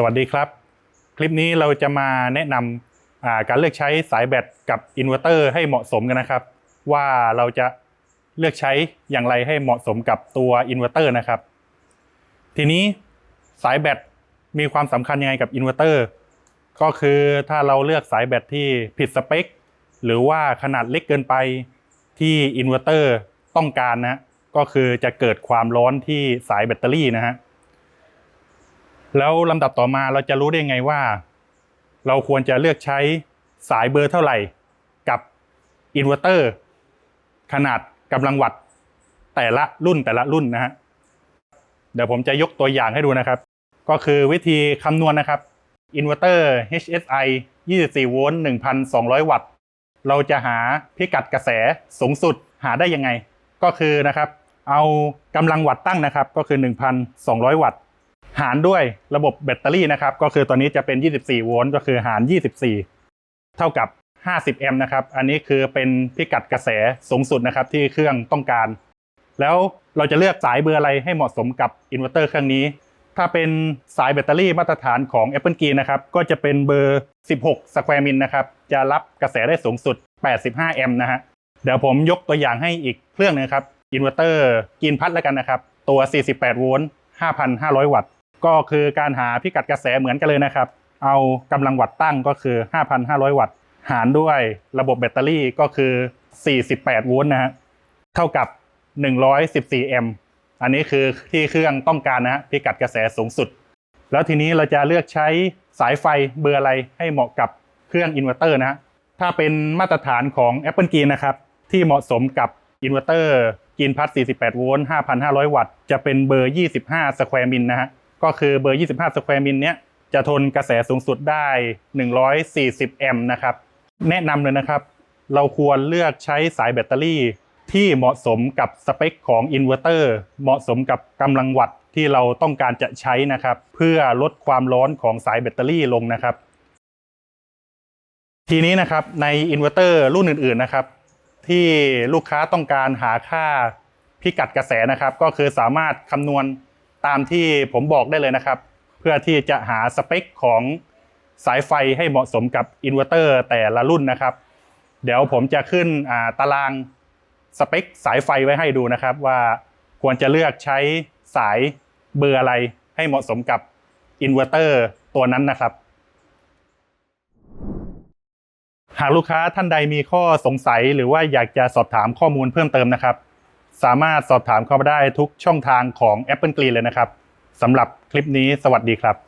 สวัสดีครับ คลิปนี้เราจะมาแนะนำอ่าการเลือกใช้สายแบตกับอินเวอร์เตอร์ให้เหมาะสมกันนะครับ ว่าเราจะเลือกใช้อย่างไรให้เหมาะสมกับตัวอินเวอร์เตอร์นะครับ ทีนี้สายแบตมีความสำคัญยังไงกับอินเวอร์เตอร์ก็คือถ้าเราเลือกสายแบตที่ผิดสเปค หรือว่าขนาดเล็กเกินไปที่อินเวอร์เตอร์ต้องการนะก็คือจะเกิดความร้อนที่สายแบตเตอรี่นะฮะ แล้วลำดับต่อมาเราจะรู้ได้ไงว่า เราควรจะเลือกใช้สายเบอร์เท่าไหร่ กับอินเวอร์เตอร์ขนาดกำลังวัตต์แต่ละรุ่นแต่ละรุ่นนะฮะเดี๋ยวผมจะยกตัวอย่างให้ดูนะครับ ก็คือวิธีคำนวณนะครับอินเวอร์เตอร์ HSI 24 โวลต์ 1,200 วัตต์ เราจะหาพิกัดกระแสสูงสุดหาได้ยังไง ก็คือนะครับ เอากำลังวัตต์ตั้งนะครับ ก็คือ 1,200 วัตต์ หารด้วยระบบแบตเตอรี่นะครับ ก็คือตอนนี้จะเป็น 24 โวลต์ก็คือหาร 24 เท่ากับ 50 แอมป์นะครับ อันนี้คือเป็นพิกัดกระแสสูงสุดนะครับที่เครื่องต้องการ แล้วเราจะเลือกสายเบอร์อะไรให้เหมาะสมกับอินเวอร์เตอร์เครื่องนี้ ถ้าเป็นสายแบตเตอรี่มาตรฐานของ Apple Key นะครับก็จะเป็นเบอร์ 16สแควร์มิลนะครับจะรับกระแสได้สูงสุด 85 แอมป์นะฮะเดี๋ยวผมยกตัวอย่างให้อีกเครื่องนึงครับอินเวอร์เตอร์กินพัดแล้วกันนะครับ ตัว 48 โวลต์ 5,500 วัตต์ ก็คือการหาพิกัดกระแสเหมือนกันเลยนะครับ เอากำลังวัตต์ตั้งก็คือ 5,500 วัตต์ หารด้วยระบบแบตเตอรี่ก็คือ 48 โวลต์นะฮะ เท่ากับ 114 แอมป์ อันนี้คือที่เครื่องต้องการนะฮะพิกัดกระแสสูงสุด แล้วทีนี้เราจะเลือกใช้สายไฟเบอร์อะไรให้เหมาะกับเครื่องอินเวอร์เตอร์นะฮะ ถ้าเป็นมาตรฐานของ Apple Key นะครับ ที่เหมาะสมกับอินเวอร์เตอร์กินพัด 48 โวลต์ 5,500 วัตต์ จะเป็นเบอร์ 25 สแควร์มิลนะฮะ ก็คือเบอร์ 25 สแควร์มิลเนี้ยจะทนกระแสสูงสุดได้ 140 แอมป์นะครับ แนะนำเลยนะครับ เราควรเลือกใช้สายแบตเตอรี่ ที่เหมาะสมกับสเปคของอินเวอร์เตอร์เหมาะสมกับกำลังวัตต์ที่เราต้องการจะใช้นะครับ เพื่อลดความร้อนของสายแบตเตอรี่ลงนะครับ ทีนี้นะครับในอินเวอร์เตอร์รุ่นอื่นๆนะครับ ที่ลูกค้าต้องการหาค่าพิกัดกระแสนะครับ ก็คือสามารถคำนวณ ตามที่ผมบอกได้เลยนะครับ เพื่อที่จะหาสเปคของสายไฟให้เหมาะสมกับอินเวอร์เตอร์แต่ละรุ่นนะครับ เดี๋ยวผมจะขึ้นตารางสเปคสายไฟไว้ให้ดูนะครับ ว่าควรจะเลือกใช้สายเบอร์อะไรให้เหมาะสมกับอินเวอร์เตอร์ตัวนั้นนะครับ หากลูกค้าท่านใดมีข้อสงสัยหรือว่าอยากจะสอบถามข้อมูลเพิ่มเติมนะครับ สามารถสอบถามเข้ามาได้ทุกช่องทางของ Apple Green เลยนะครับสำหรับคลิปนี้สวัสดีครับ